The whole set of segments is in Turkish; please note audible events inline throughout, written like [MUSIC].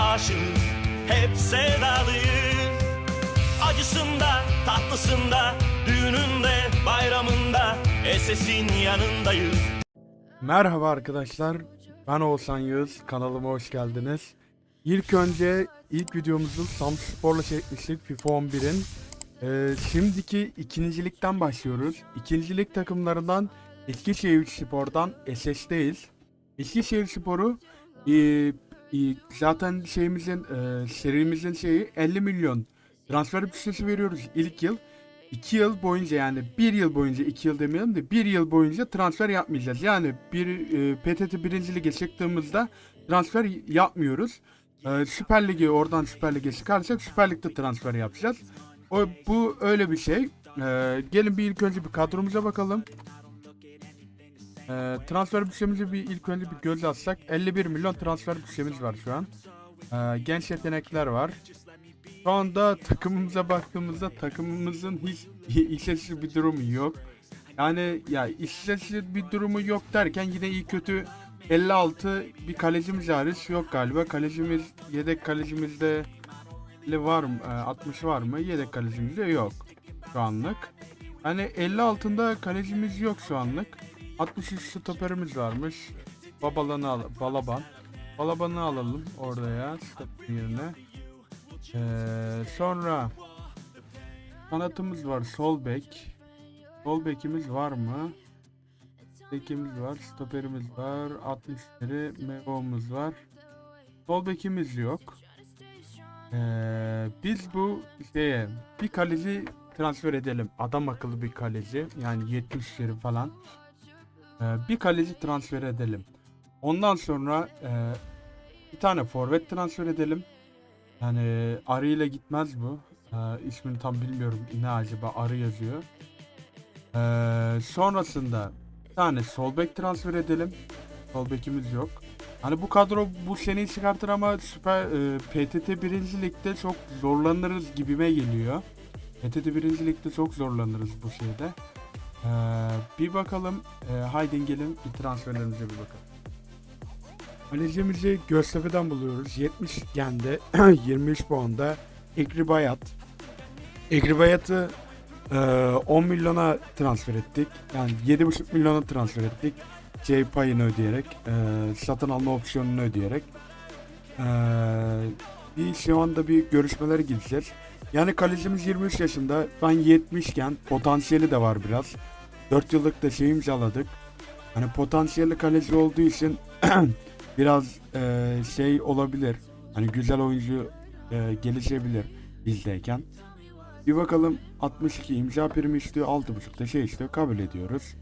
aşığız Hep sevdalıyız Acısında, tatlısında, düğününde, bayramında Esesin yanındayız Merhaba arkadaşlar. Ben Oğuzhan Yağız. Kanalıma hoş geldiniz. İlk önce ilk videomuzu Samspor'la çekmiştik FIFA 11'in. Ee, şimdiki ikincilikten başlıyoruz. İkincilik takımlarından Eskişehir Spor'dan SS'deyiz. Eskişehir Spor'u e, zaten şeyimizin e, serimizin şeyi 50 milyon transfer bütçesi veriyoruz ilk yıl. 2 yıl boyunca yani 1 yıl boyunca 2 yıl demeyelim de 1 yıl boyunca transfer yapmayacağız. Yani bir e, PTT 1. Lige çıktığımızda transfer yapmıyoruz. E, Süper Lig'e oradan Süper Lig'e çıkarsak Süper Lig'de transfer yapacağız. O, bu öyle bir şey. E, gelin bir ilk önce bir kadromuza bakalım. E, transfer bütçemizi bir ilk önce bir göz atsak 51 milyon transfer bütçemiz var şu an. E, genç yetenekler var. Şu anda takımımıza baktığımızda takımımızın hiç [LAUGHS] işleşli bir durumu yok. Yani ya işleşli bir durumu yok derken yine iyi kötü 56 bir kalecimiz hariç yok galiba. Kalecimiz yedek kalecimizde var mı? e, 60 var mı? Yedek kalecimizde yok şu anlık. Hani 50 altında kalecimiz yok şu anlık. 63 stoperimiz varmış. Babalanı al Balaban. Balaban'ı alalım orada ya stoper yerine. Ee, sonra kanatımız var sol bek. Sol bekimiz var mı? Bekimiz var, stoperimiz var, 60'ları, Mevo'muz var. Sol bekimiz yok. Ee, biz bu şeye bir kaleci transfer edelim. Adam akıllı bir kaleci. Yani 70'leri falan. Ee, bir kaleci transfer edelim. Ondan sonra e, bir tane forvet transfer edelim. Yani arı ile gitmez bu. Ee, ismini tam bilmiyorum. Ne acaba arı yazıyor. Ee, sonrasında bir tane sol bek transfer edelim. Sol bekimiz yok. Hani bu kadro bu seneyi çıkartır ama Süper e, PTT 1. Lig'de çok zorlanırız gibime geliyor. PTT 1. Lig'de çok zorlanırız bu şeyde. Ee, bir bakalım. E, haydi gelin bir transferlerimize bir bakalım. Kalecimizi Göztepe'den buluyoruz. 70 gende 23 puanda Ekri Bayat. Ekri Bayat'ı e, 10 milyona transfer ettik. Yani 7,5 milyona transfer ettik. Şey payını ödeyerek, e, satın alma opsiyonunu ödeyerek. E, bir şu anda bir görüşmelere gideceğiz. Yani kalecimiz 23 yaşında. Ben 70 iken potansiyeli de var biraz. 4 yıllık da şey imzaladık. Hani potansiyelli kaleci olduğu için [CLEARS THROAT] biraz e, şey olabilir. Hani güzel oyuncu e, gelişebilir bizdeyken. Bir bakalım 62 imza primi istiyor 6.5'da şey istiyor kabul ediyoruz.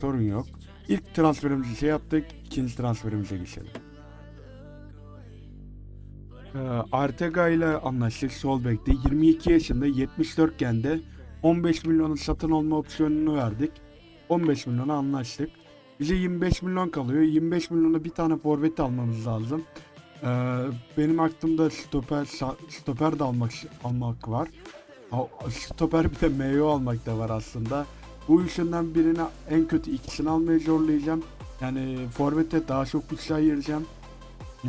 Sorun yok. İlk transferimizi şey yaptık. ikinci transferimize geçelim. Ee, Artega ile anlaştık sol bekte. 22 yaşında 74 gende 15 milyonun satın alma opsiyonunu verdik. 15 milyona anlaştık. Bize 25 milyon kalıyor. 25 milyona bir tane forvet almamız lazım. Ee, benim aklımda stoper stoper de almak almak var. Stoper bir de Mayo almak da var aslında. Bu üçünden birini en kötü ikisini almaya zorlayacağım. Yani forvete daha çok bütçe ayıracağım.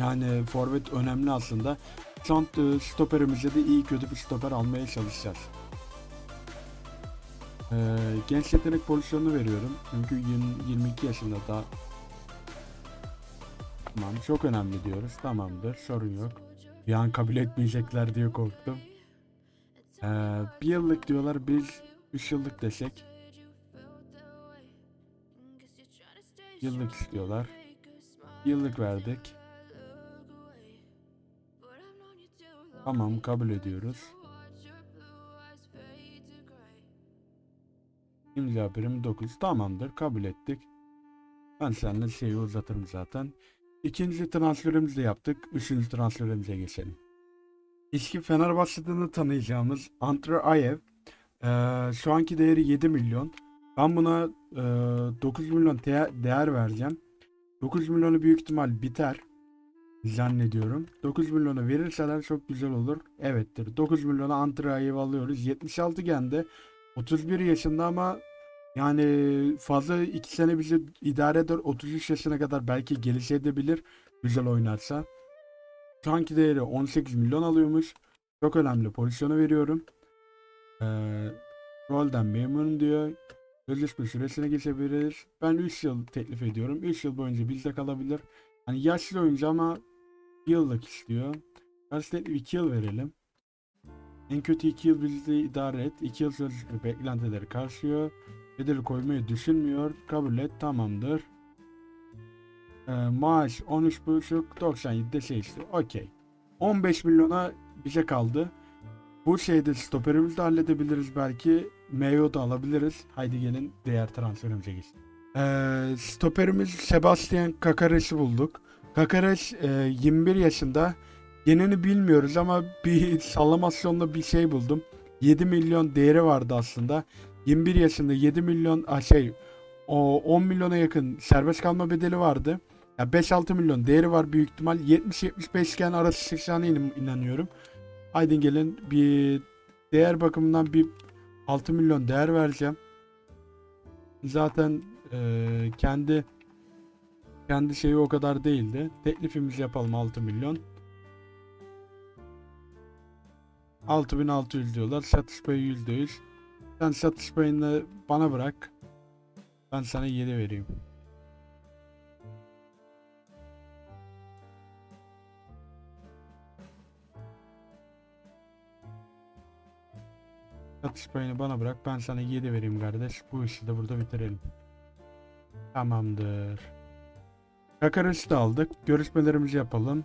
Yani forvet önemli aslında. Şu e, stoperimize de iyi kötü bir stoper almaya çalışacağız. Ee, genç yetenek pozisyonunu veriyorum. Çünkü 20, 22 yaşında daha. Tamam çok önemli diyoruz. Tamamdır sorun yok. Bir an kabul etmeyecekler diye korktum. Ee, bir yıllık diyorlar biz 3 yıllık desek. Yıllık istiyorlar. Yıllık verdik. Tamam kabul ediyoruz. İmza primi 9 tamamdır kabul ettik. Ben seninle şeyi uzatırım zaten. İkinci transferimizi de yaptık. Üçüncü transferimize geçelim. İlki Fenerbahçe'den tanıyacağımız Antre Ayev. Ee, şu anki değeri 7 milyon. Ben buna e, 9 milyon değer vereceğim. 9 milyonu büyük ihtimal biter. Zannediyorum. 9 milyonu verirseler çok güzel olur. Evettir. 9 milyona Antre Ayev alıyoruz. 76 gende. 31 yaşında ama yani fazla 2 sene bizi idare eder. 33 yaşına kadar belki gelişebilir güzel oynarsa. Şu anki değeri 18 milyon alıyormuş. Çok önemli pozisyonu veriyorum. Ee, rolden memnunum diyor. Sözleşme süresine geçebiliriz. Ben 3 yıl teklif ediyorum. 3 yıl boyunca bizde kalabilir. Hani yaşlı oyuncu ama yıllık istiyor. Karşı teklif 2 yıl verelim. En kötü 2 yıl bizde idare et. 2 yıl sözleşme beklentileri karşılıyor. Bedeli koymayı düşünmüyor. Kabul et. Tamamdır. Ee, maaş 13.5 97'de şey işte. Okey. 15 milyona bize kaldı. Bu şeyde stoperimizi de halledebiliriz belki. Mayo da alabiliriz. Haydi gelin diğer transferimize geçelim. Ee, stoperimiz Sebastian Kakares'i bulduk. Kakares e, 21 yaşında. Yenini bilmiyoruz ama bir sallamasyonla bir şey buldum. 7 milyon değeri vardı aslında. 21 yaşında 7 milyon a, şey o 10 milyona yakın serbest kalma bedeli vardı. Ya 5-6 milyon değeri var büyük ihtimal. 70-75 iken arası çıkacağına inan- inanıyorum. Haydi gelin bir değer bakımından bir 6 milyon değer vereceğim. Zaten eee, kendi kendi şeyi o kadar değildi. Teklifimizi yapalım 6 milyon. 6600 diyorlar. Satış payı %100. Sen satış payını bana bırak. Ben sana 7 vereyim. Satış payını bana bırak. Ben sana 7 vereyim kardeş. Bu işi de burada bitirelim. Tamamdır. Kakaresi de aldık. Görüşmelerimizi yapalım.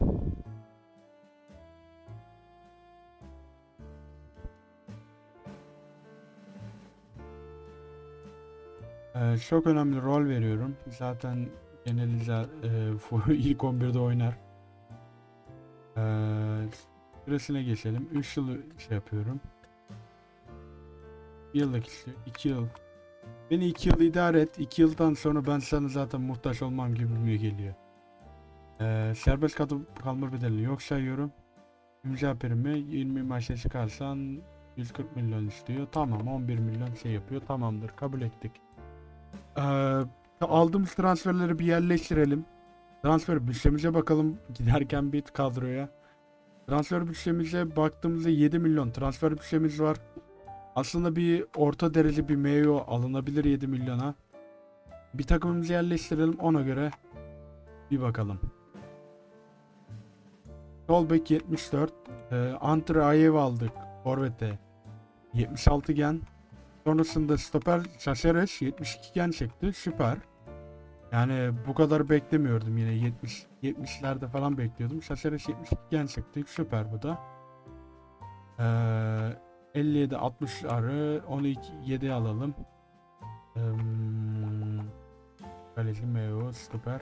Ee, çok önemli rol veriyorum. Zaten genelize e, [LAUGHS] ilk 11'de oynar. Ee, süresine geçelim. 3 yıl şey yapıyorum. Bir yıllık istiyor. 2 yıl. Beni 2 yıl idare et. 2 yıldan sonra ben sana zaten muhtaç olmam gibi mi geliyor. Ee, serbest kalma, kalma bedelini yok sayıyorum. İmza primi 20 maçta çıkarsan 140 milyon istiyor. Tamam 11 milyon şey yapıyor. Tamamdır kabul ettik. Ee, aldığımız transferleri bir yerleştirelim. Transfer bütçemize bakalım giderken bir kadroya. Transfer bütçemize baktığımızda 7 milyon transfer bütçemiz var. Aslında bir orta derece bir Mayo alınabilir 7 milyona. Bir takımımızı yerleştirelim ona göre bir bakalım. Sol bek 74. E, Antre Ayev aldık. Forvet'e. 76 gen. Sonrasında stoper Caceres 72 gen çekti. Süper. Yani bu kadar beklemiyordum yine 70 70'lerde falan bekliyordum. Caceres 72 gen çekti. Süper bu da. Ee, 57 60 arı 12 7 alalım. Kaleci Meo stoper.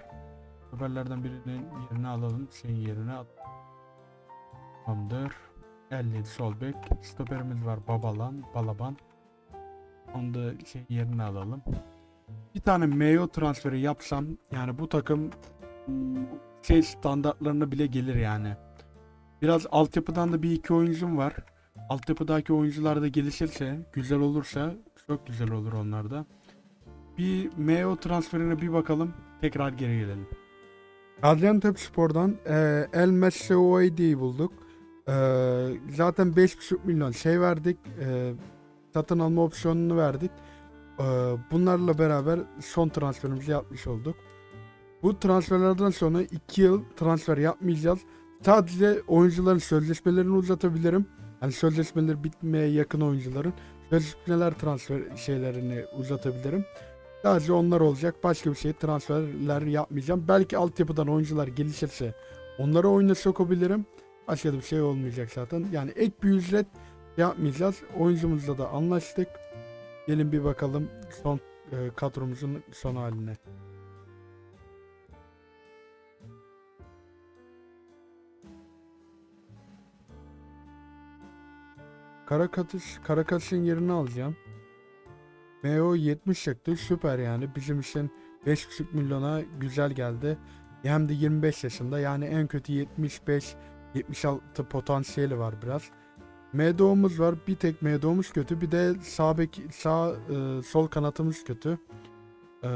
Stoperlerden birinin yerine alalım. Şeyin yerine at. Tamamdır. 57 sol bek. Stoperimiz var Babalan, Balaban. Onu da şey yerine alalım. Bir tane Meo transferi yapsam yani bu takım şey standartlarına bile gelir yani. Biraz altyapıdan da bir iki oyuncum var. Altyapıdaki oyuncular da gelişirse, güzel olursa çok güzel olur onlar da. Bir Meo transferine bir bakalım. Tekrar geri gelelim. Gaziantep Spor'dan e, El Messeouidi'yi bulduk. E, zaten 5,5 milyon şey verdik. E, satın alma opsiyonunu verdik. E, bunlarla beraber son transferimizi yapmış olduk. Bu transferlerden sonra 2 yıl transfer yapmayacağız. Sadece oyuncuların sözleşmelerini uzatabilirim. Yani sözleşmeleri bitmeye yakın oyuncuların sözleşmeler transfer şeylerini uzatabilirim. Sadece onlar olacak. Başka bir şey transferler yapmayacağım. Belki altyapıdan oyuncular gelişirse onları oyuna sokabilirim. Başka da bir şey olmayacak zaten. Yani ek bir ücret yapmayacağız. Oyuncumuzla da anlaştık. Gelin bir bakalım son e, kadromuzun son haline. Karakatış, Karakatış'ın yerini alacağım. MO 70 çıktı. Süper yani. Bizim için 5,5 milyona güzel geldi. Hem de 25 yaşında. Yani en kötü 75 76 potansiyeli var biraz. MDO'muz var. Bir tek MDO'muz kötü. Bir de sağ bek sağ e, sol kanatımız kötü. E,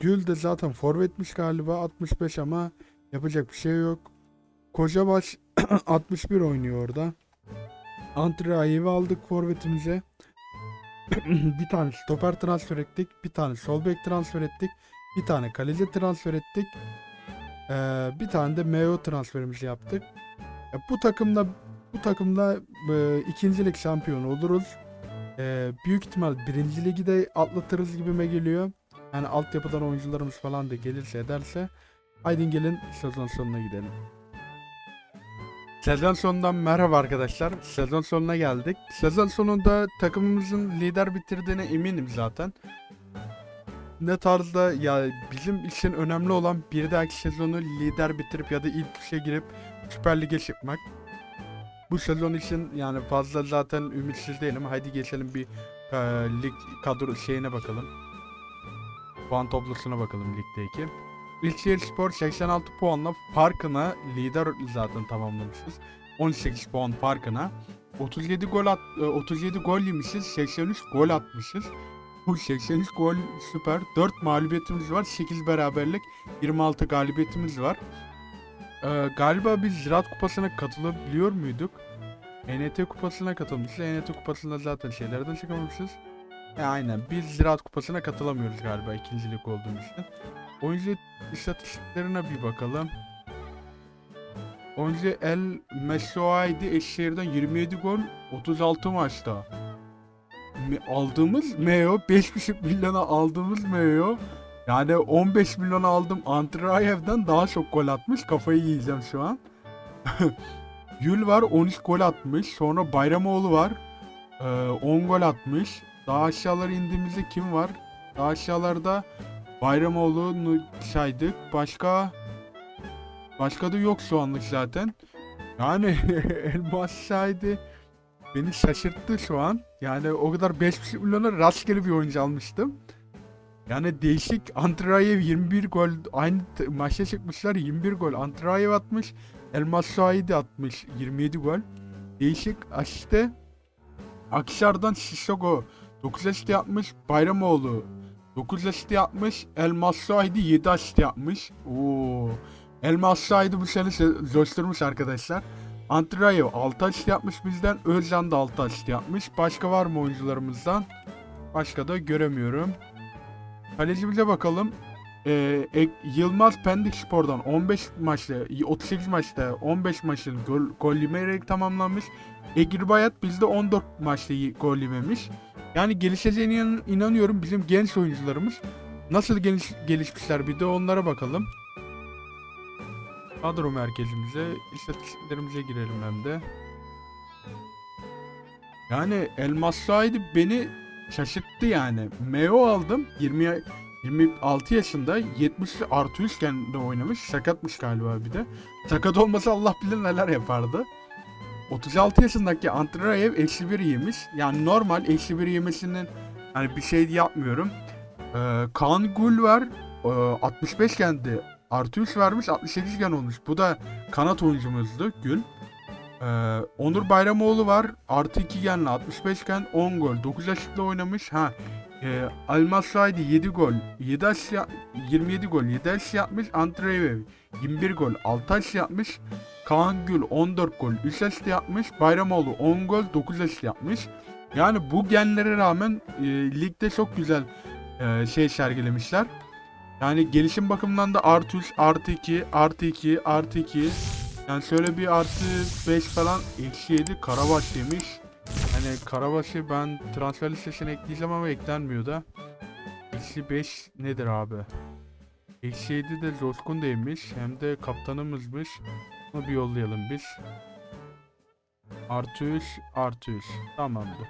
Gül de zaten forvetmiş galiba 65 ama yapacak bir şey yok. Kocabaş [CLEARS THROAT] 61 oynuyor orada. Antrayev'i aldık forvetimize. [CLEARS THROAT] bir tane stoper transfer ettik. Bir tane sol bek transfer ettik. Bir tane kaleci transfer ettik. Ee, bir tane de MO transferimizi yaptık. Ya bu takımda bu takımda e, ikincilik şampiyonu oluruz. Ee, büyük ihtimal birinci ligi de atlatırız gibime geliyor. Yani altyapıdan oyuncularımız falan da gelirse ederse. Haydi gelin sezon sonuna gidelim. Sezon sonundan merhaba arkadaşlar. Sezon sonuna geldik. Sezon sonunda takımımızın lider bitirdiğine eminim zaten. Ne tarzda ya bizim için önemli olan bir dahaki sezonu lider bitirip ya da ilk üçe girip Süper Lig'e çıkmak. Bu sezon için yani fazla zaten ümitsiz değilim. Haydi geçelim bir e, lig kadro şeyine bakalım. Puan tablosuna bakalım ligdeki. İlçehir Spor 86 puanla farkına lider zaten tamamlamışız. 18 puan farkına. 37 gol at, e, 37 gol yemişiz. 83 gol atmışız. Bu 83 gol süper. 4 mağlubiyetimiz var. 8 beraberlik. 26 galibiyetimiz var. Ee, galiba biz Ziraat Kupası'na katılabiliyor muyduk? ENT Kupası'na katılmışız. ENT Kupası'nda zaten şeylerden çıkamamışız. E, aynen. Biz Ziraat Kupası'na katılamıyoruz galiba ikincilik olduğumuz için. Oyuncu istatistiklerine bir bakalım. Oyuncu El Mesuaidi Eşşehir'den 27 gol 36 maçta. Me- aldığımız Meo 5,5 milyona aldığımız Meo yani 15 milyon aldım Antrayev'den daha çok gol atmış. Kafayı yiyeceğim şu an. [LAUGHS] Yül var 13 gol atmış. Sonra Bayramoğlu var. Ee, 10 gol atmış. Daha aşağılara indiğimizde kim var? Daha aşağılarda Bayramoğlu'nu saydık. Başka başka da yok şu anlık zaten. Yani [LAUGHS] Elmas saydı. Beni şaşırttı şu an. Yani o kadar 5,5 milyona rastgele bir oyuncu almıştım. Yani değişik Antrayev 21 gol aynı maçta çıkmışlar 21 gol Antrayev atmış Elmas Saidi atmış 27 gol değişik işte Akşar'dan Sissoko 9 asist yapmış Bayramoğlu 9 asist yapmış Elmas Saidi 7 asist yapmış Oo. Elmas Saidi bu sene se- coşturmuş arkadaşlar Antrayev 6 asist yapmış bizden Özcan da 6 asist yapmış başka var mı oyuncularımızdan Başka da göremiyorum Kalecimize bakalım. Ee, Ek- Yılmaz Pendik Spor'dan 15 maçta, 38 maçta 15 maçın gol, gol yemeyerek tamamlanmış. Egir Bayat bizde 14 maçta gol yememiş. Yani gelişeceğine inan- inanıyorum bizim genç oyuncularımız. Nasıl geliş, gelişmişler bir de onlara bakalım. Kadro merkezimize, istatistiklerimize girelim hem de. Yani Elmas Saidi beni şaşırttı yani. Meo aldım. 20 26 yaşında 70 artı 3 de oynamış. Sakatmış galiba bir de. Sakat olmasa Allah bilir neler yapardı. 36 yaşındaki Antrayev eksi 1 yemiş. Yani normal eksi 1 yemesinin hani bir şey yapmıyorum. Ee, Kaan Gül var. Ee, 65 kendi artı 3 vermiş 68 gen olmuş. Bu da kanat oyuncumuzdu Gül. Ee, Onur Bayramoğlu var. Artı 2 genle 65 gen 10 gol. 9 yaşlıkla oynamış. Ha. E, Almas Saidi 7 gol. 7 asist ya- 27 gol. 7 asist yapmış. Antreyev 21 gol. 6 asist yapmış. Kaan Gül 14 gol. 3 asist yapmış. Bayramoğlu 10 gol. 9 asist yapmış. Yani bu genlere rağmen e, ligde çok güzel e, şey sergilemişler. Yani gelişim bakımından da artı 3, artı 2, artı 2, artı 2, yani şöyle bir artı 5 falan eksi 7 Karabaş demiş. Hani Karabaş'ı ben transfer listesine ekleyeceğim ama eklenmiyor da. Eksi 5 nedir abi? Eksi 7 de Coşkun. Hem de kaptanımızmış. Bunu bir yollayalım biz. Artı 3, artı 3. Tamamdır.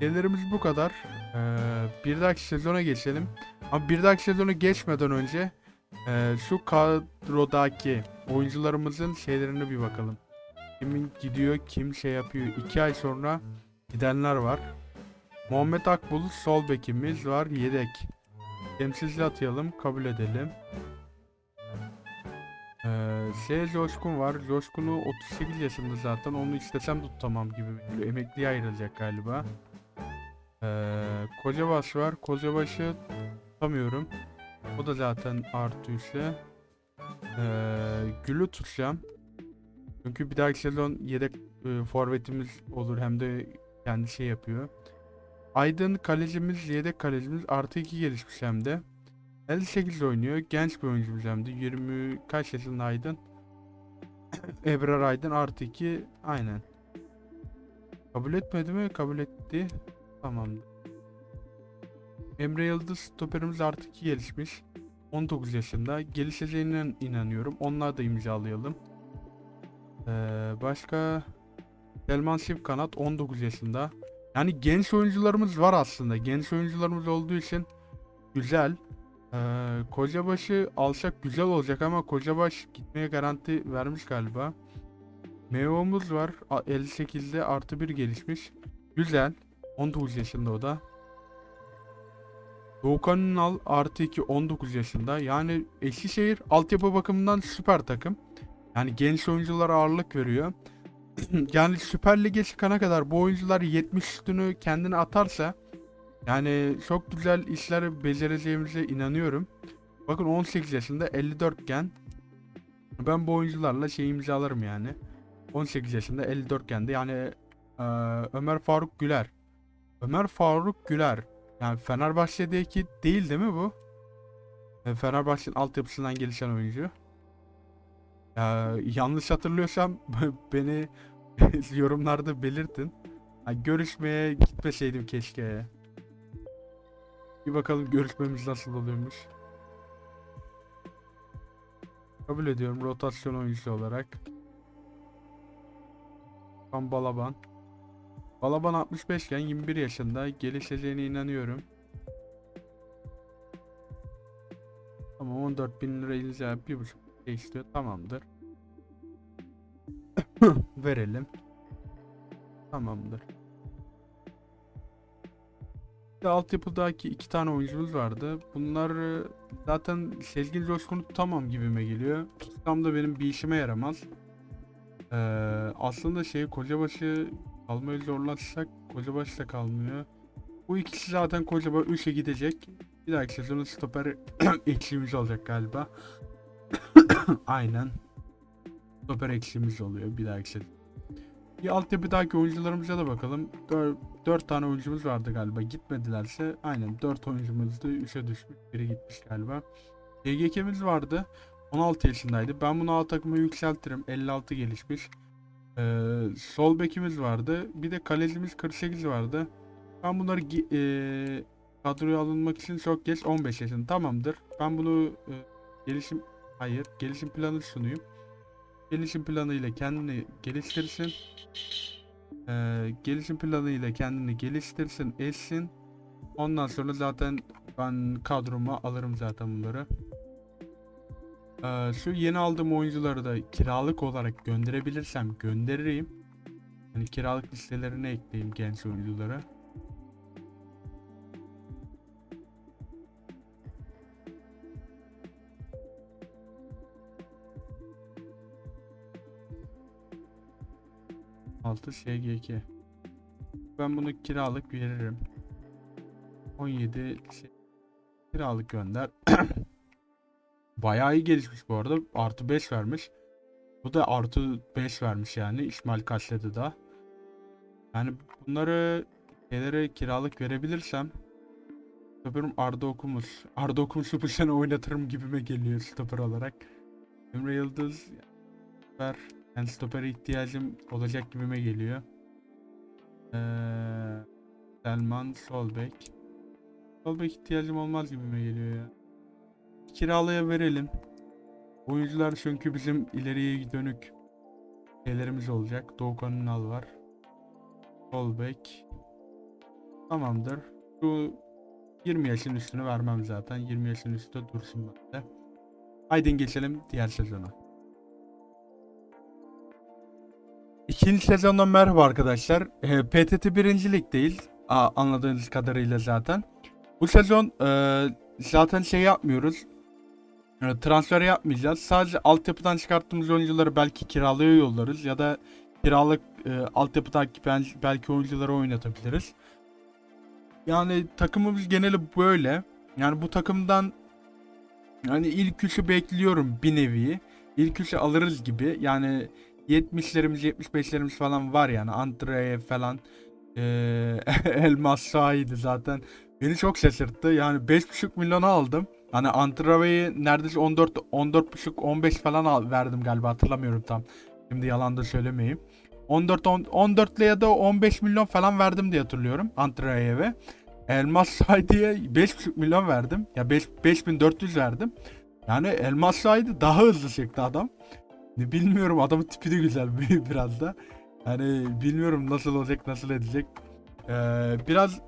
Gelirimiz bu kadar. Ee, bir dahaki sezona geçelim. Ama bir dahaki sezona geçmeden önce ee, şu kadrodaki oyuncularımızın şeylerine bir bakalım. Kimin gidiyor, kim şey yapıyor. İki ay sonra gidenler var. Muhammed Akbulut sol bekimiz var, yedek. Temsilci atayalım, kabul edelim. Ee, şey Coşkun var. Coşkun'u 38 yaşında zaten. Onu istesem tutamam gibi. Böyle emekliye ayrılacak galiba. Ee, Kocabaş var. Kocabaş'ı tutamıyorum. O da zaten artı üçle. Ee, gülü tutacağım. Çünkü bir dahaki sezon yedek e, forvetimiz olur hem de kendi şey yapıyor. Aydın kalecimiz, yedek kalecimiz artı 2 gelişmiş hem de. 58 oynuyor. Genç bir oyuncumuz hem de. 20 kaç yaşında Aydın? [COUGHS] Ebrar Aydın artı 2 aynen. Kabul etmedi mi? Kabul etti. Tamamdır. Emre Yıldız stoperimiz artı 2 gelişmiş. 19 yaşında. Gelişeceğine inanıyorum. Onlar da imzalayalım. Ee, başka Selman Şif Kanat 19 yaşında. Yani genç oyuncularımız var aslında. Genç oyuncularımız olduğu için güzel. Ee, Kocabaş'ı alsak güzel olacak ama Kocabaş gitmeye garanti vermiş galiba. Meo'muz var. A- 58'de artı bir gelişmiş. Güzel. 19 yaşında o da. Doğukan Ünal artı 2 19 yaşında. Yani Eskişehir altyapı bakımından süper takım. Yani genç oyunculara ağırlık veriyor. [CLEARS THROAT] yani Süper Lig'e çıkana kadar bu oyuncular 70 üstünü kendine atarsa yani çok güzel işler becereceğimize inanıyorum. Bakın 18 yaşında 54 iken ben bu oyuncularla şey imzalarım yani. 18 yaşında 54 iken de yani eee, Ömer Faruk Güler. Ömer Faruk Güler. Yani Fenerbahçe'deki değil değil mi bu? E, Fenerbahçe'nin altyapısından gelişen oyuncu. Ya, yanlış hatırlıyorsam [LAUGHS] beni [LAUGHS] yorumlarda belirtin. Ha, görüşmeye gitmeseydim keşke. Bir bakalım görüşmemiz nasıl oluyormuş. Kabul ediyorum rotasyon oyuncusu olarak. Tam Balaban. Balaban 65 iken 21 yaşında gelişeceğine inanıyorum. Ama 14 bin lira ilza bir buçuk istiyor tamamdır. [COUGHS] Verelim. Tamamdır. De altyapıdaki iki tane oyuncumuz vardı. Bunlar e, zaten Sezgin Coşkun'u tutamam gibime geliyor. Tutsam da benim bir işime yaramaz. Ee, aslında şey Kocabaşı almayı zorlarsak Kocabaşı da kalmıyor. Bu ikisi zaten Kocabaşı 3'e gidecek. Bir dahaki sezonun stoper [COUGHS] eksiğimiz olacak galiba. [COUGHS] Aynen. Stoper eksiğimiz oluyor bir dahaki sezon. Bir altyapıdaki oyuncularımıza da bakalım. 4, tane oyuncumuz vardı galiba. Gitmedilerse aynen 4 oyuncumuzdu. 3'e düşmüş. Biri gitmiş galiba. YGK'miz vardı. 16 yaşındaydı. Ben bunu A takıma yükseltirim. 56 gelişmiş. Ee, sol bekimiz vardı. Bir de kalecimiz 48 vardı. Ben bunları ee, kadroya alınmak için çok geç 15 yaşında. Tamamdır. Ben bunu ee, gelişim hayır gelişim planı sunuyum. Gelişim planı ile kendini geliştirsin. Ee, gelişim planı ile kendini geliştirsin, etsin. Ondan sonra zaten ben kadroma alırım zaten bunları. Ee, şu yeni aldığım oyuncuları da kiralık olarak gönderebilirsem gönderirim. Hani kiralık listelerine ekleyeyim genç oyuncuları. Altı SGK. Ben bunu kiralık veririm. 17 şey, kiralık gönder. [COUGHS] Bayağı iyi gelişmiş bu arada. Artı 5 vermiş. Bu da artı 5 vermiş yani. İsmail Kaşledi da. Yani bunları şeylere kiralık verebilirsem Stoperim Arda Okumuş. Arda Okumuş'u bu sene oynatırım gibime geliyor stoper olarak. Emre Yıldız stoper. Yani stopere ihtiyacım olacak gibime geliyor. Ee, Selman Solbek. Solbek ihtiyacım olmaz gibime geliyor ya kiralaya verelim. Oyuncular çünkü bizim ileriye dönük şeylerimiz olacak. Doğukan Ünal var. Solbek. Tamamdır. Şu 20 yaşın üstünü vermem zaten. 20 yaşın üstü dursun bende. Haydi geçelim diğer sezona. İkinci sezondan merhaba arkadaşlar. E, PTT birinci değil. Aa, anladığınız kadarıyla zaten. Bu sezon e, zaten şey yapmıyoruz. Yani transfer yapmayacağız. Sadece altyapıdan çıkarttığımız oyuncuları belki kiralaya yollarız ya da kiralık e, altyapıdaki bel- belki oyuncuları oynatabiliriz. Yani takımımız geneli böyle. Yani bu takımdan yani ilk üçü bekliyorum bir nevi. İlk üçü alırız gibi. Yani 70'lerimiz 75'lerimiz falan var yani. Antreye falan. Ee, [LAUGHS] Elmas Şahi'di zaten. Beni çok şaşırttı. Yani 5,5 milyona aldım. Hani Antreve'yi neredeyse 14 14,5 15 falan al, verdim galiba hatırlamıyorum tam. Şimdi yalan da söylemeyeyim. 14 on, 14 ya da 15 milyon falan verdim diye hatırlıyorum Antreye'ye. Elmas Şahi'ye 5,5 milyon verdim. Ya 5 5400 verdim. Yani Elmas Şahidi daha hızlı çıktı adam. Ne bilmiyorum adamın tipi de güzel [LAUGHS] biraz da. Hani bilmiyorum nasıl olacak nasıl edecek. Ee, biraz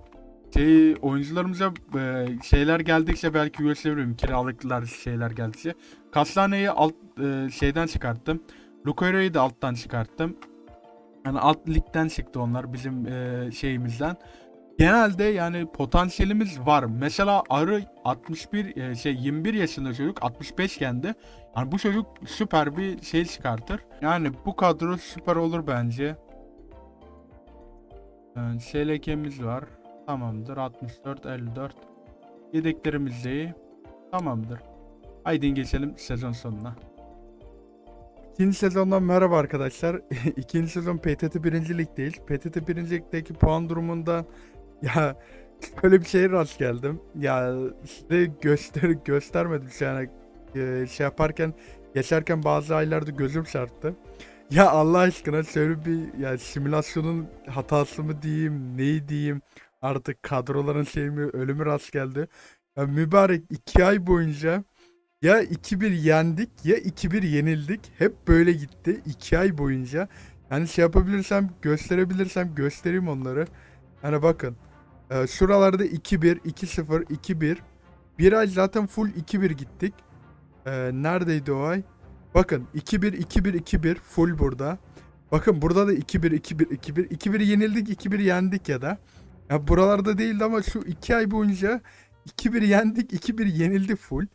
şey oyuncularımıza e, şeyler geldikçe belki gösterebilirim. Kiralıklar şeyler geldikçe. Kastane'yi alt e, şeyden çıkarttım. Lukoyro'yu da alttan çıkarttım. Yani alt ligden çıktı onlar bizim e, şeyimizden. Genelde yani potansiyelimiz var. Mesela Arı 61 e, şey 21 yaşında çocuk 65 kendi. Yani bu çocuk süper bir şey çıkartır. Yani bu kadro süper olur bence. Yani SLK'miz var. Tamamdır. 64 54. Yedeklerimiz de iyi. Tamamdır. Haydi geçelim sezon sonuna. İkinci sezondan merhaba arkadaşlar. [LAUGHS] İkinci sezon PTT 1. Lig'deyiz. PTT 1. Lig'deki puan durumunda [LAUGHS] ya böyle bir şeye rast geldim. Ya size göster göstermedim yani e, şey yaparken geçerken bazı aylarda gözüm çarptı. Ya Allah aşkına şöyle bir ya simülasyonun hatası mı diyeyim, neyi diyeyim artık kadroların şey mi ölümü rast geldi. Ya mübarek iki ay boyunca ya 2-1 yendik ya 2-1 yenildik. Hep böyle gitti 2 ay boyunca. Yani şey yapabilirsem gösterebilirsem göstereyim onları. Hani bakın. e, şuralarda 2-1, 2-0, 2-1. Bir ay zaten full 2-1 gittik. E, neredeydi o ay? Bakın 2-1, 2-1, 2-1 full burada. Bakın burada da 2-1, 2-1, 2-1. 2-1 yenildik, 2-1 yendik ya da. Ya buralarda değildi ama şu 2 ay boyunca 2-1 yendik, 2-1 yenildi full.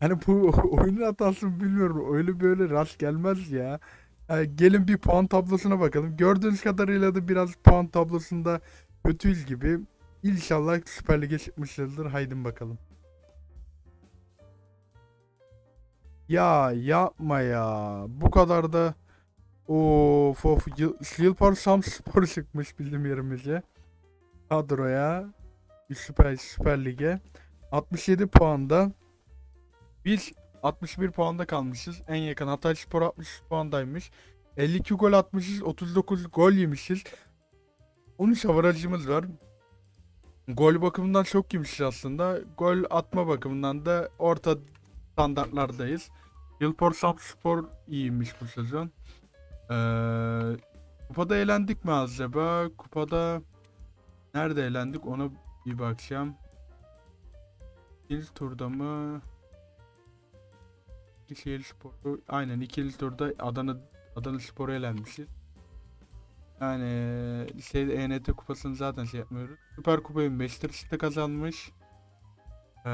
Hani bu [LAUGHS] oyunun hatası bilmiyorum. Öyle böyle rast gelmez ya. Yani gelin bir puan tablosuna bakalım. Gördüğünüz kadarıyla da biraz puan tablosunda kötüyüz gibi. İnşallah Süper Lig'e çıkmışızdır. Haydi bakalım. Ya yapma ya. Bu kadar da Of of. Yılpar Samspor [LAUGHS] çıkmış bizim yerimize. Kadroya. Süper, Süper Lig'e. 67 puanda. Biz 61 puanda kalmışız. En yakın Hatay Spor 60 puandaymış. 52 gol atmışız. 39 gol yemişiz. 13 avarajımız var. Gol bakımından çok yemişiz aslında. Gol atma bakımından da orta standartlardayız. Yılpor Samspor iyiymiş bu sezon. Ee, kupada eğlendik mi acaba? Kupada nerede eğlendik ona bir bakacağım. İlk turda mı? Eskişehir Sporu aynen ikinci turda Adana Adana Spor'a elenmişiz. Yani şey ENT kupasını zaten şey yapmıyoruz. Süper Kupayı Manchester kazanmış. Ee,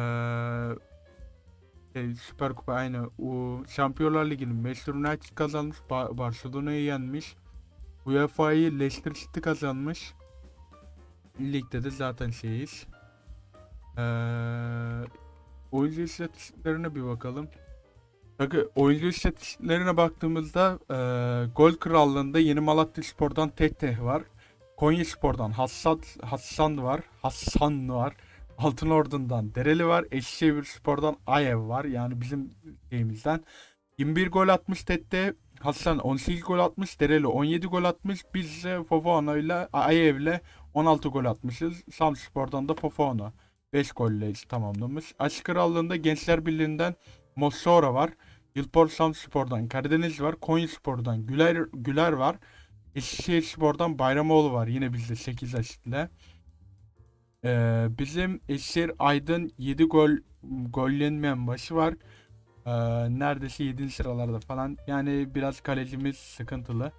şey, Süper Kupa aynı. O Şampiyonlar Ligi'ni Manchester United kazanmış. Ba- Barcelona'yı yenmiş. UEFA'yı Leicester City kazanmış. Ligde de zaten şeyiz. Ee, oyuncu istatistiklerine bir bakalım. Bakın oyuncu istatistiklerine baktığımızda e, gol krallığında Yeni Malatya Spor'dan Tete var. Konya Spor'dan Hassan, Hassan var. Hassan var. Altınordu'ndan Dereli var. Eskişehir Spor'dan Ayev var. Yani bizim şeyimizden. 21 gol atmış Tete. Hasan 18 gol atmış. Dereli 17 gol atmış. Biz ise Fofana ile Ayev'le 16 gol atmışız. Samspor'dan da Fofana 5 golle tamamlamış. Aşk Krallığı'nda Gençler Birliği'nden Mossora var. Yılpor Samspor'dan Karadeniz var. Konya Spor'dan Güler, Güler var. Eskişehir Spor'dan Bayramoğlu var. Yine bizde 8 asitle. Ee, bizim Eskişehir Aydın 7 gol gollenmeyen başı var. Ee, neredeyse 7. sıralarda falan. Yani biraz kalecimiz sıkıntılı.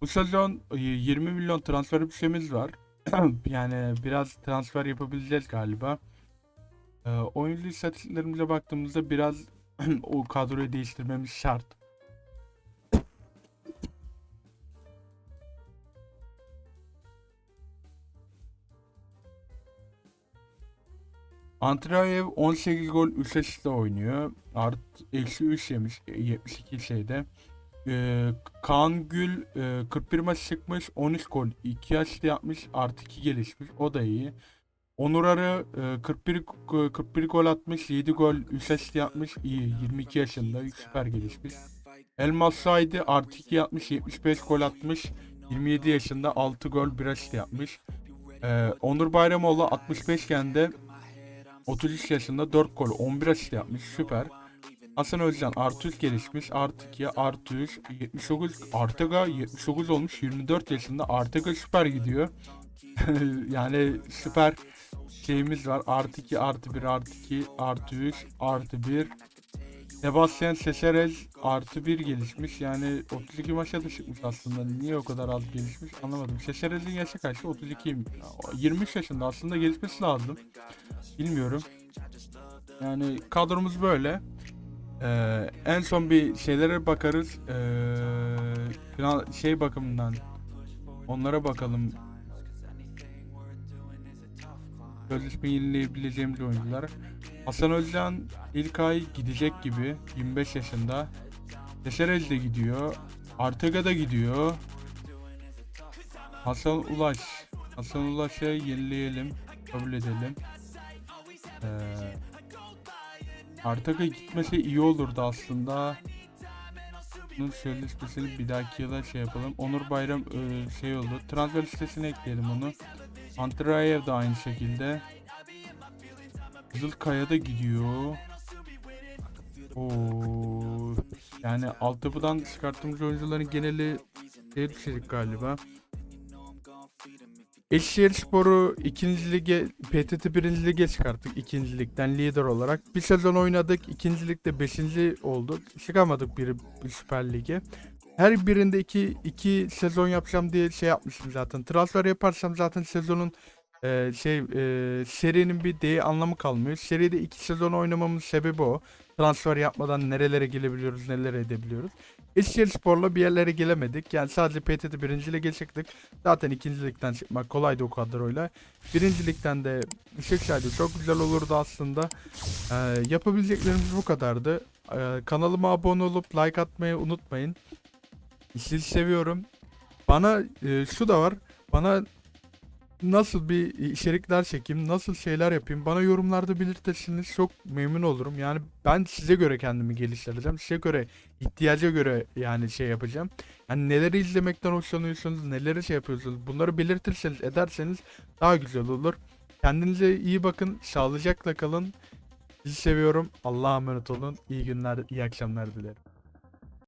Bu sezon e, 20 milyon transfer bütçemiz var. [CLEARS THROAT] yani biraz transfer yapabileceğiz galiba. Ee, oyuncu istatistiklerimize baktığımızda biraz [CLEARS THROAT] o kadroyu değiştirmemiz şart. Antrayev 18 gol 3 asistle oynuyor. Art eksi 3 yemiş e, 72 şeyde. e, Kaan Gül e, 41 maç çıkmış 13 gol 2 asist yapmış artı 2 gelişmiş o da iyi. Onur Arı e, 41 go- 41 gol atmış 7 gol 3 asist yapmış iyi 22 yaşında süper gelişmiş. Elmas Saidi artı 2 yapmış 75 gol atmış 27 yaşında 6 gol 1 asist yapmış. E, Onur Bayramoğlu 65 iken de 33 yaşında 4 gol 11 asist yapmış süper. Hasan Özcan artı 3 gelişmiş artı 2 artı 3 79 Artega 79 olmuş 24 yaşında Artega süper gidiyor. [LAUGHS] yani süper şeyimiz var artı 2 artı 1 artı 2 artı 3 artı 1 Sebastian Seserez artı 1 gelişmiş yani 32 maça da çıkmış aslında niye o kadar az gelişmiş anlamadım. Seserez'in yaşı kaç? 32 23 yaşında aslında gelişmesi lazım. Bilmiyorum. Yani kadromuz böyle. Ee, en son bir şeylere bakarız. Ee, şey bakımından onlara bakalım. Sözleşme yenileyebileceğimiz oyuncular. Hasan Özcan ilk ay gidecek gibi 25 yaşında. Teşerez de gidiyor. Artega da gidiyor. Hasan Ulaş. Hasan Ulaş'ı yenileyelim. Kabul edelim. Ee, Artega gitmese iyi olurdu aslında. Bunun sözleşmesini bir dahaki yıla şey yapalım. Onur Bayram e, şey oldu. Transfer listesine ekleyelim onu. Antrayev de aynı şekilde. Kızılkaya da gidiyor. Oo. Yani altyapıdan çıkarttığımız oyuncuların geneli şeye düşecek galiba. Eskişehir Spor'u 2. lige, PTT 1. lige çıkarttık 2. ligden lider olarak. Bir sezon oynadık, 2. ligde 5. olduk. Çıkamadık bir, bir Süper Lig'e. Her birinde 2 iki sezon yapacağım diye şey yapmıştım zaten. Transfer yaparsam zaten sezonun e, şey e, serinin bir deği anlamı kalmıyor. Seride 2 sezon oynamamın sebebi o. Transfer yapmadan nerelere gelebiliyoruz, nelere edebiliyoruz. Eskişehir Spor'la bir yerlere gelemedik. Yani sadece PTT 1. lige çıktık. Zaten 2. ligden çıkmak kolaydı o kadroyla. 1. ligden de çıksaydı çok güzel olurdu aslında. Ee, yapabileceklerimiz bu kadardı. Ee, kanalıma abone olup like atmayı unutmayın. Sizi seviyorum. Bana e, şu da var. Bana nasıl bir içerikler çekeyim, nasıl şeyler yapayım bana yorumlarda belirtirseniz çok memnun olurum. Yani ben size göre kendimi geliştireceğim. Size göre, ihtiyaca göre yani şey yapacağım. Yani neleri izlemekten hoşlanıyorsunuz, neleri şey yapıyorsunuz bunları belirtirseniz, ederseniz daha güzel olur. Kendinize iyi bakın, sağlıcakla kalın. Sizi seviyorum. Allah'a emanet olun. İyi günler, iyi akşamlar dilerim.